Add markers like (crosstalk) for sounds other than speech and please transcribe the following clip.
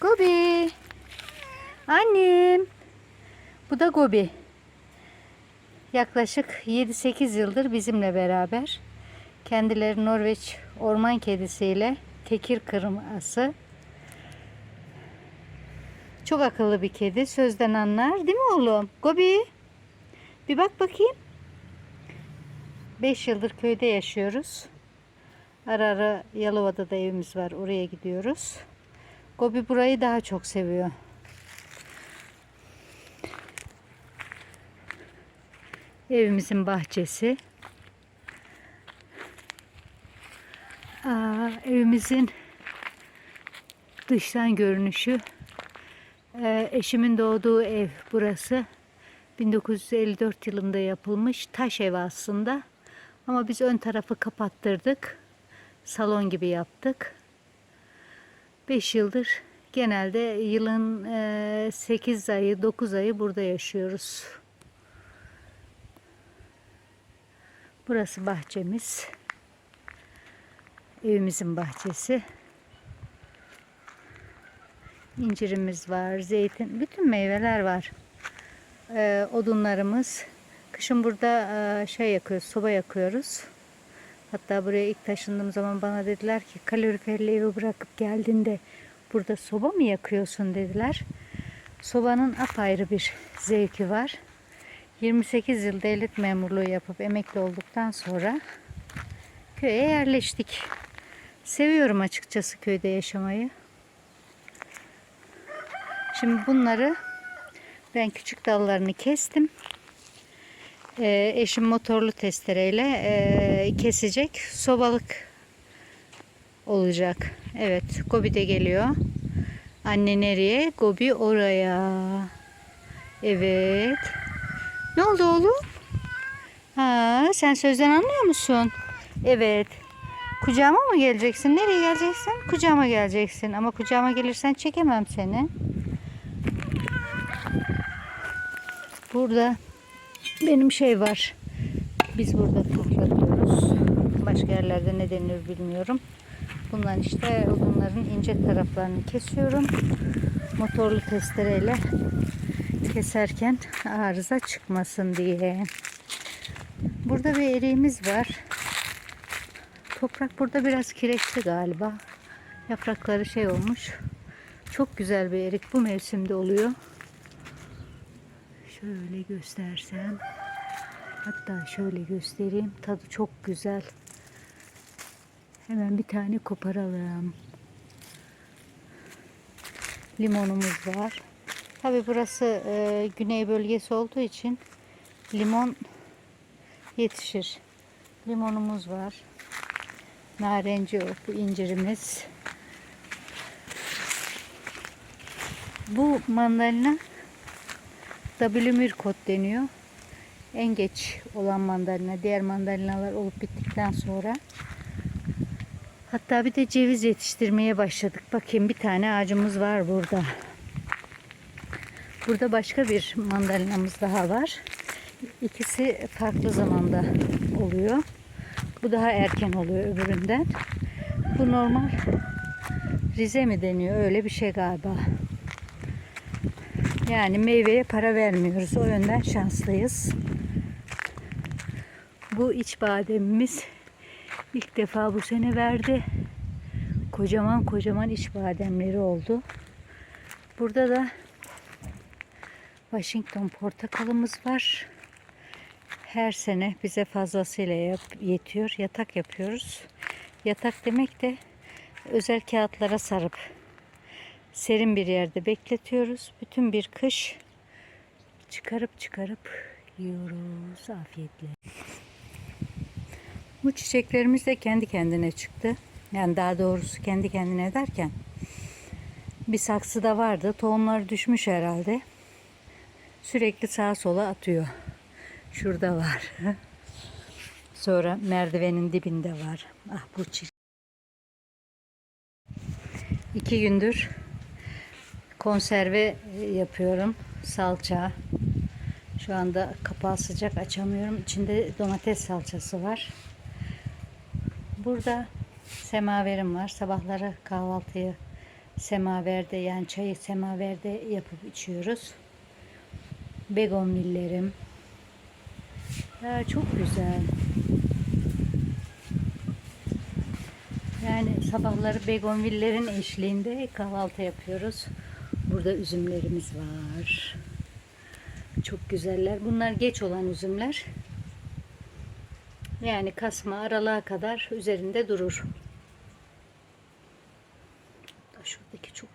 Gobi. Annem. Bu da Gobi. Yaklaşık 7-8 yıldır bizimle beraber. Kendileri Norveç orman kedisiyle tekir kırması. Çok akıllı bir kedi. Sözden anlar. Değil mi oğlum? Gobi. Bir bak bakayım. 5 yıldır köyde yaşıyoruz. Ara ara Yalova'da da evimiz var. Oraya gidiyoruz. Gobi burayı daha çok seviyor. Evimizin bahçesi. Aa, evimizin dıştan görünüşü. Ee, eşimin doğduğu ev burası. 1954 yılında yapılmış taş ev aslında. Ama biz ön tarafı kapattırdık. Salon gibi yaptık. 5 yıldır genelde yılın 8 ayı 9 ayı burada yaşıyoruz. Burası bahçemiz. Evimizin bahçesi. İncirimiz var, zeytin, bütün meyveler var. Ee, odunlarımız. Kışın burada e, şey yakıyoruz, soba yakıyoruz. Hatta buraya ilk taşındığım zaman bana dediler ki kaloriferli evi bırakıp geldiğinde burada soba mı yakıyorsun dediler. Sobanın apayrı bir zevki var. 28 yıl devlet memurluğu yapıp emekli olduktan sonra köye yerleştik. Seviyorum açıkçası köyde yaşamayı. Şimdi bunları ben küçük dallarını kestim. Ee, eşim motorlu testereyle e, kesecek. Sobalık olacak. Evet, Gobi de geliyor. Anne nereye? Gobi oraya. Evet. Ne oldu oğlum? Ha, sen sözden anlıyor musun? Evet. Kucağıma mı geleceksin? Nereye geleceksin? Kucağıma geleceksin. Ama kucağıma gelirsen çekemem seni. Burada benim şey var. Biz burada toplatıyoruz. Başka yerlerde ne denir bilmiyorum. Bundan işte odunların ince taraflarını kesiyorum. Motorlu testereyle keserken arıza çıkmasın diye. Burada bir eriğimiz var. Toprak burada biraz kireçli galiba. Yaprakları şey olmuş. Çok güzel bir erik bu mevsimde oluyor. Şöyle göstersem. Hatta şöyle göstereyim. Tadı çok güzel. Hemen bir tane koparalım. Limonumuz var. Tabi burası e, güney bölgesi olduğu için limon yetişir. Limonumuz var. Narenci bu incirimiz. Bu mandalina W Mirkot deniyor. En geç olan mandalina. Diğer mandalinalar olup bittikten sonra. Hatta bir de ceviz yetiştirmeye başladık. Bakayım bir tane ağacımız var burada. Burada başka bir mandalinamız daha var. İkisi farklı zamanda oluyor. Bu daha erken oluyor öbüründen. Bu normal Rize mi deniyor? Öyle bir şey galiba. Yani meyveye para vermiyoruz. O yönden şanslıyız. Bu iç bademimiz ilk defa bu sene verdi. Kocaman kocaman iç bademleri oldu. Burada da Washington portakalımız var. Her sene bize fazlasıyla yap- yetiyor. Yatak yapıyoruz. Yatak demek de özel kağıtlara sarıp serin bir yerde bekletiyoruz. Bütün bir kış çıkarıp çıkarıp yiyoruz afiyetle. Bu çiçeklerimiz de kendi kendine çıktı. Yani daha doğrusu kendi kendine derken bir saksıda vardı. Tohumları düşmüş herhalde. Sürekli sağa sola atıyor. Şurada var. (laughs) Sonra merdivenin dibinde var. Ah bu çirkin. İki gündür konserve yapıyorum. Salça. Şu anda kapağı sıcak açamıyorum. İçinde domates salçası var. Burada Semaverim var. Sabahları kahvaltıyı semaverde yani çayı semaverde yapıp içiyoruz. Begonvillerim. Ya çok güzel. Yani sabahları begonvillerin eşliğinde kahvaltı yapıyoruz. Burada üzümlerimiz var. Çok güzeller. Bunlar geç olan üzümler. Yani kasma aralığa kadar üzerinde durur. Şuradaki çok